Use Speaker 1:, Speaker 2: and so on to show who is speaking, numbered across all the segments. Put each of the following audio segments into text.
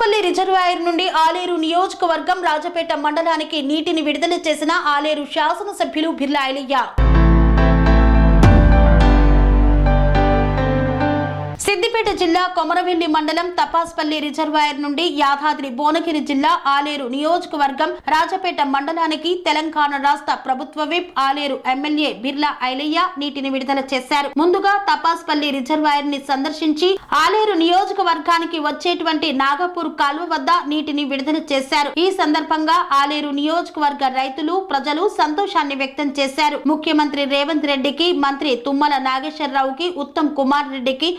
Speaker 1: Tapaspalli reservoir నుండి ఆలేరు నియోజకవర్గం రాజపేట మండలానికి నీటిని విడుదల చేసిన ఆలేరు శాసనసభ్యులు బిర్లా సిద్దిపేట జిల్లా కొమరవెల్లి మండలం తపాస్పల్లి రిజర్వాయర్ నుండి యాదాద్రి భువనగిరి జిల్లా ఆలేరు నియోజకవర్గం రాజపేట మండలానికి తెలంగాణ రాష్ట్ర ప్రభుత్వ విప్ ఆలేరు ఎమ్మెల్యే బిర్లా ఐలయ్య నీటిని విడుదల చేశారు. ముందుగా తపాస్పల్లి రిజర్వాయర్ని సందర్శించి ఆలేరు నియోజకవర్గానికి వచ్చేటువంటి నాగపూర్ కాలువ వద్ద నీటిని విడుదల చేశారు. ఈ సందర్భంగా ఆలేరు నియోజకవర్గ రైతులు ప్రజలు సంతోషాన్ని వ్యక్తం చేశారు. ముఖ్యమంత్రి రేవంత్ రెడ్డికి మంత్రి తుమ్మల నాగేశ్వరరావుకి ఉత్తమ్ కుమార్ రెడ్డికి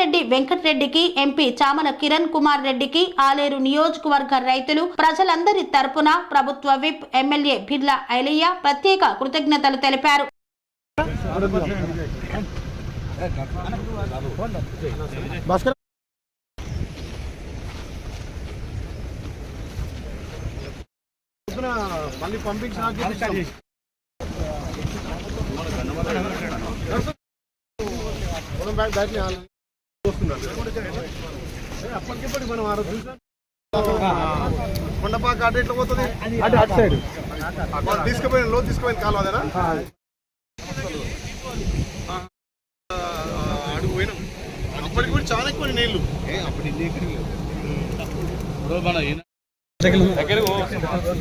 Speaker 1: కోమటిరెడ్డి వెంకటరెడ్డికి ఎంపీ చామల కిరణ్ కుమార్ రెడ్డికి ఆలేరు నియోజకవర్గ రైతులు ప్రజలందరి తరపున ప్రభుత్వ విప్ ఎమ్మెల్యే బిర్లా ఐలయ్య ప్రత్యేక కృతజ్ఞతలు తెలిపారు.
Speaker 2: మళ్ళీ పంపించిన దాటి అప్పటికిప్పటి మనం ఆ రోజు చూసాం. కొండపాక అటు ఎట్లా పోతుంది. అటు అటు సైడ్. తీసుకుపోయిన లో తీసుకుపోయిన కాలం అదేనా? అడుగు పోయినాం. అప్పటికి కూడా చాలా ఎక్కువ నీళ్ళు.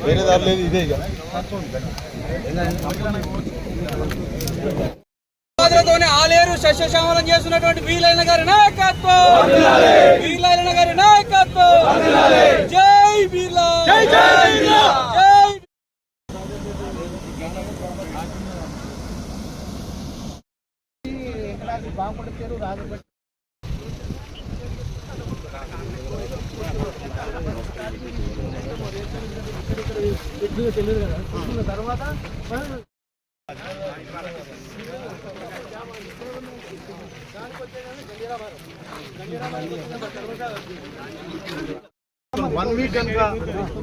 Speaker 2: వేరే దారి లేదు ఇదే ఇక.
Speaker 3: ఆదరణతోనే ఆలేరు సస్యశ్యామలం చేస్తున్నటువంటి వీలైన గారి నాయకత్వం వీలైన గారి నాయకత్వం జై బీర్లా జై జై జై
Speaker 2: వన్ వీక్ కనుక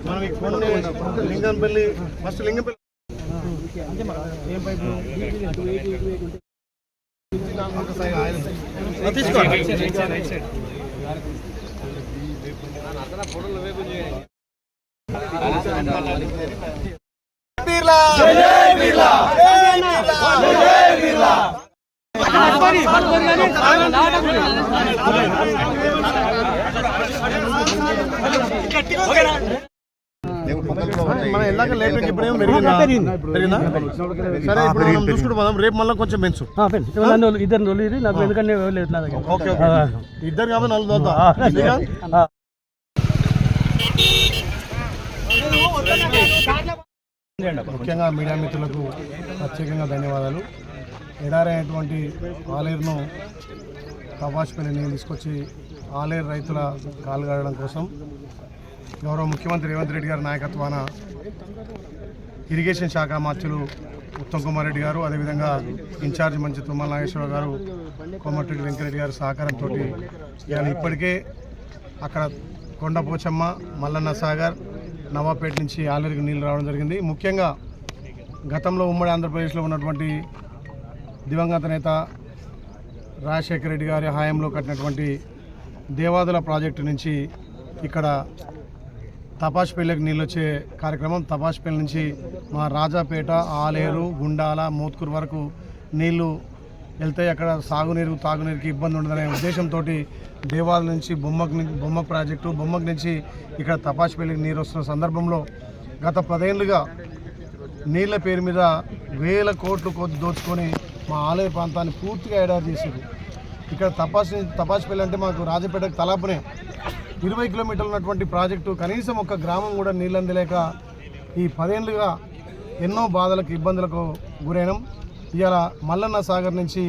Speaker 2: మనం ఈ కొన్ని లింగంపల్లి ఫస్ట్ లింగంపల్లి తీసుకోండి. బిర్లా. జై బిర్లా. జై బిర్లా. జై బిర్లా. మన ఎలాగ లేట్ ఇప్పుడు ఏం పెరిగిందా? పెరిగిందా. సరే ఇప్పుడు మనం చూసుకుంటూ పోదాం రేపు మళ్ళీ కొంచెం పెంచు
Speaker 4: ఇద్దరు నొలిరి నాకు ఎందుకంటే
Speaker 2: ఇద్దరు కాబట్టి నలుగు ముఖ్యంగా మీడియా మిత్రులకు ప్రత్యేకంగా ధన్యవాదాలు. ఎడారైనటువంటి ఆలేరును తపాసుపల్లి నీళ్ళు తీసుకొచ్చి ఆలేరు రైతుల కాలు కోసం గౌరవ ముఖ్యమంత్రి రేవంత్ రెడ్డి గారి నాయకత్వాన ఇరిగేషన్ శాఖ మార్చులు ఉత్తమ్ కుమార్ రెడ్డి గారు అదేవిధంగా ఇన్ఛార్జ్ మంత్రి తుమ్మల నాగేశ్వరరావు గారు కోమటిరెడ్డి వెంకరెడ్డి గారి సహకారంతో ఇవాళ ఇప్పటికే అక్కడ కొండపోచమ్మ మల్లన్న సాగర్ నవాపేట నుంచి ఆలేరుకి నీళ్ళు రావడం జరిగింది. ముఖ్యంగా గతంలో ఉమ్మడి ఆంధ్రప్రదేశ్లో ఉన్నటువంటి దివంగత నేత రాజశేఖర రెడ్డి గారి హయాంలో కట్టినటువంటి దేవాదుల ప్రాజెక్టు నుంచి ఇక్కడ తపాష్పల్లికి నీళ్ళు వచ్చే కార్యక్రమం. తపాష్పల్లి నుంచి మా రాజాపేట ఆలేరు గుండాల మోత్కూరు వరకు నీళ్ళు వెళ్తే అక్కడ సాగునీరు తాగునీరుకి ఇబ్బంది ఉండదనే ఉద్దేశంతో దేవాల నుంచి బొమ్మకు నుంచి బొమ్మ ప్రాజెక్టు బొమ్మకు నుంచి ఇక్కడ తపాష్పల్లికి నీరు వస్తున్న సందర్భంలో గత పదేళ్ళుగా నీళ్ళ పేరు మీద వేల కోట్లు కొద్ది దోచుకొని మా ఆలయ ప్రాంతాన్ని పూర్తిగా ఎడారి చేసేది. ఇక్కడ తపాస్ తపాసుపల్లి అంటే మాకు రాజపేటకు తలాపునే ఇరవై కిలోమీటర్లు ఉన్నటువంటి ప్రాజెక్టు కనీసం ఒక గ్రామం కూడా నీళ్ళు అందలేక ఈ పదేళ్ళుగా ఎన్నో బాధలకు ఇబ్బందులకు గురైనాం. ఇవాళ మల్లన్న సాగర్ నుంచి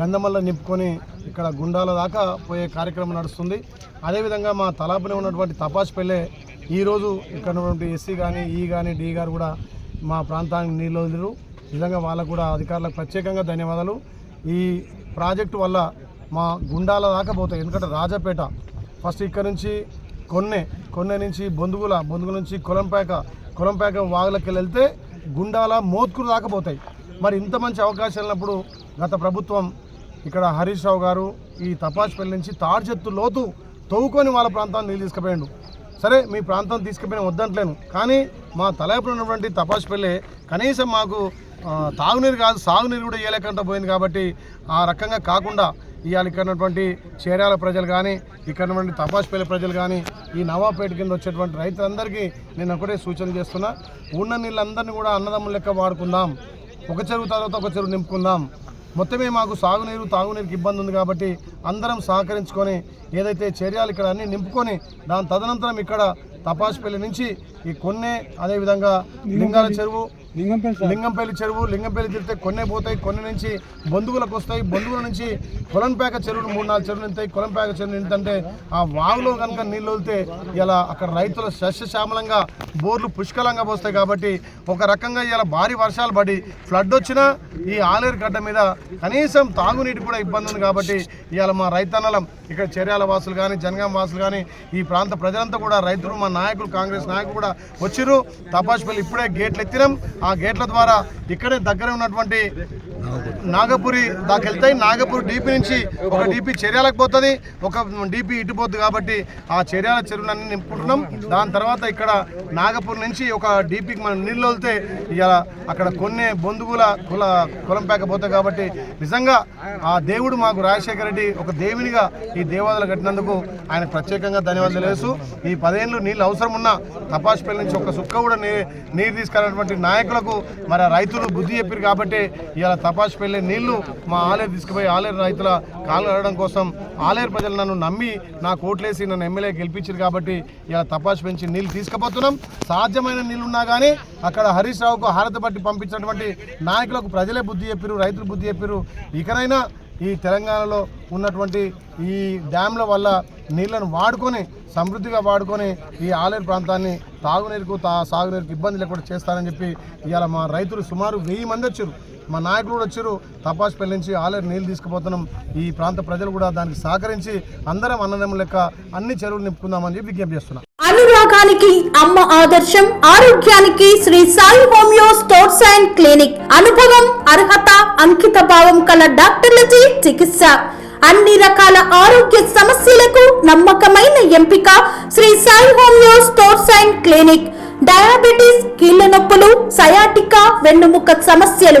Speaker 2: గంధమల్ల నింపుకొని ఇక్కడ గుండాల దాకా పోయే కార్యక్రమం నడుస్తుంది. అదేవిధంగా మా తలాపునే ఉన్నటువంటి తపాసుపల్లె ఈరోజు ఇక్కడ ఉన్నటువంటి ఎస్సీ కానీ ఈ కానీ డి గారు కూడా మా ప్రాంతానికి నీళ్ళు వదిలేరు. నిజంగా వాళ్ళకు కూడా అధికారులకు ప్రత్యేకంగా ధన్యవాదాలు. ఈ ప్రాజెక్టు వల్ల మా గుండాల దాకా పోతాయి. ఎందుకంటే రాజాపేట ఫస్ట్ ఇక్కడ నుంచి కొన్నె కొన్నె నుంచి బొందుగుల బొందుగుల నుంచి కొలంపేక కొలంపేక వాగులకి వెళ్తే గుండాల మోత్కులు దాకా పోతాయి. మరి ఇంత మంచి అవకాశం ఉన్నప్పుడు గత ప్రభుత్వం ఇక్కడ హరీష్ రావు గారు ఈ తపాసుపల్లి నుంచి తాడ్చెత్తు లోతు తవ్వుకొని వాళ్ళ ప్రాంతాన్ని నీళ్ళు తీసుకుపోయాడు. సరే మీ ప్రాంతం తీసుకుపోయిన వద్దంటలేను. కానీ మా తలైపులో ఉన్నటువంటి తపాసుపల్లి కనీసం మాకు తాగునీరు కాదు సాగునీరు కూడా ఇవ్వలేకుండా పోయింది కాబట్టి ఆ రకంగా కాకుండా ఇవాళ ఇక్కడ ఉన్నటువంటి చేర్యాల ప్రజలు కానీ ఇక్కడ ఉన్నటువంటి తపాసుపల్లి ప్రజలు కానీ ఈ నవాపేట కింద వచ్చేటువంటి రైతులందరికీ నేను ఒకటే సూచన చేస్తున్నా. ఉన్న నీళ్ళందరినీ కూడా అన్నదమ్ముల లెక్క వాడుకుందాం. ఒక చెరువు తర్వాత ఒక చెరువు నింపుకుందాం. మొత్తమే మాకు సాగునీరు తాగునీరుకి ఇబ్బంది ఉంది కాబట్టి అందరం సహకరించుకొని ఏదైతే చర్యలు ఇక్కడ అన్ని నింపుకొని దాని తదనంతరం ఇక్కడ తపాసుపల్లి నుంచి ఈ కొన్నే అదేవిధంగా లింగాల చెరువు లింగంపల్లి చెరువు లింగంపల్లి తిరిగితే కొన్ని పోతాయి కొన్ని నుంచి బంధువులకు వస్తాయి. బంధువుల నుంచి కొలంపేక చెరువులు మూడు నాలుగు చెరువులు నింతాయి కొలంపేక చెరువు నింటే ఆ వాగులో కనుక నీళ్ళు వదిలితే ఇలా అక్కడ రైతుల సస్యశ్యామలంగా బోర్లు పుష్కలంగా పోస్తాయి కాబట్టి ఒక రకంగా ఇలా భారీ వర్షాలు పడి ఫ్లడ్ వచ్చినా ఈ ఆలేరు గడ్డ మీద కనీసం తాగునీటి కూడా ఇబ్బంది ఉంది కాబట్టి ఇవాళ మా రైతన్నలం ఇక్కడ చర్యాల వాసులు కానీ జనగాం వాసులు కానీ ఈ ప్రాంత ప్రజలంతా కూడా రైతులు మా నాయకులు కాంగ్రెస్ నాయకులు కూడా వచ్చిర్రు. తపాసుపల్లి ఇప్పుడే గేట్లు ఎత్తినాం. ఆ గేట్ల ద్వారా ఇక్కడే దగ్గర ఉన్నటువంటి నాగపురి దాకా వెళ్తాయి నాగపూర్ డీపీ నుంచి ఒక డీపీ చర్యాలకు పోతుంది ఒక డీపీ ఇటు పోతుంది కాబట్టి ఆ చర్యాల చెరువులన్నీ నింపుకుంటున్నాం. దాని తర్వాత ఇక్కడ నాగపూర్ నుంచి ఒక డీపీకి మనం నీళ్ళు వెళ్తే ఇలా అక్కడ కొన్ని బొందుగుల కుల కులం పేక పోతాయి కాబట్టి నిజంగా ఆ దేవుడు మాకు రాజశేఖర రెడ్డి ఒక దేవునిగా ఈ దేవాలయాలు కట్టినందుకు ఆయన ప్రత్యేకంగా ధన్యవాదాలు తెలియజేస్తూ ఈ పదేళ్ళు నీళ్ళు అవసరం ఉన్న తపాసుపల్లి నుంచి ఒక సుక్క కూడా నీ నీరు తీసుకున్నటువంటి నాయకులకు మరి రైతులు బుద్ధి చెప్పారు కాబట్టి ఇలా తపాసుపల్లి నీళ్ళు మా ఆలేరు తీసుకుపోయి ఆలేరు రైతుల కాలు అడగడం కోసం ఆలేరు ప్రజలు నన్ను నమ్మి నా కోట్లేసి నన్ను ఎమ్మెల్యే గెలిపించారు కాబట్టి ఇలా తపాసు పెంచి నీళ్ళు తీసుకుపోతున్నాం. సాధ్యమైన నీళ్ళున్నా కానీ అక్కడ హరీష్ రావుకు హారతి పట్టి పంపించినటువంటి నాయకులకు ప్రజలే బుద్ధి చెప్పారు రైతులు బుద్ధి చెప్పారు ఇకనైనా ఈ తెలంగాణలో ఉన్నటువంటి ఈ డ్యాంల వల్ల నీళ్ళను వాడుకొని సమృద్ధిగా వాడుకొని ఈ ఆలేరు ప్రాంతాన్ని తాగునీరుకు తా సాగునీరుకు ఇబ్బంది లేకుండా చేస్తారని చెప్పి ఇవాళ మా రైతులు సుమారు వెయ్యి మంది వచ్చారు మా నాయకులు కూడా వచ్చారు. తపాసుపల్లి నుంచి ఆలేరు నీళ్ళు తీసుకుపోతున్నాం. ఈ ప్రాంత ప్రజలు కూడా దానికి సహకరించి అందరం అన్నదమ్ముల లెక్క అన్ని చెరువులు నింపుకుందామని చెప్పి విజ్ఞప్తి చేస్తున్నాం.
Speaker 1: అనురాగానికి అమ్మ ఆదర్శం ఆరోగ్యానికి Sri Sai homeo stores and clinic. అనుభవం అర్హత అంకిత భావం కల డాక్టర్లచే చికిత్స. అన్ని రకాల ఆరోగ్య సమస్యలకు నమ్మకమైన ఎంపిక Sri Sai homeo stores and clinic. Diabetes కీళ్ళ నొప్పులు సయాటికా వెన్నుముక సమస్యలు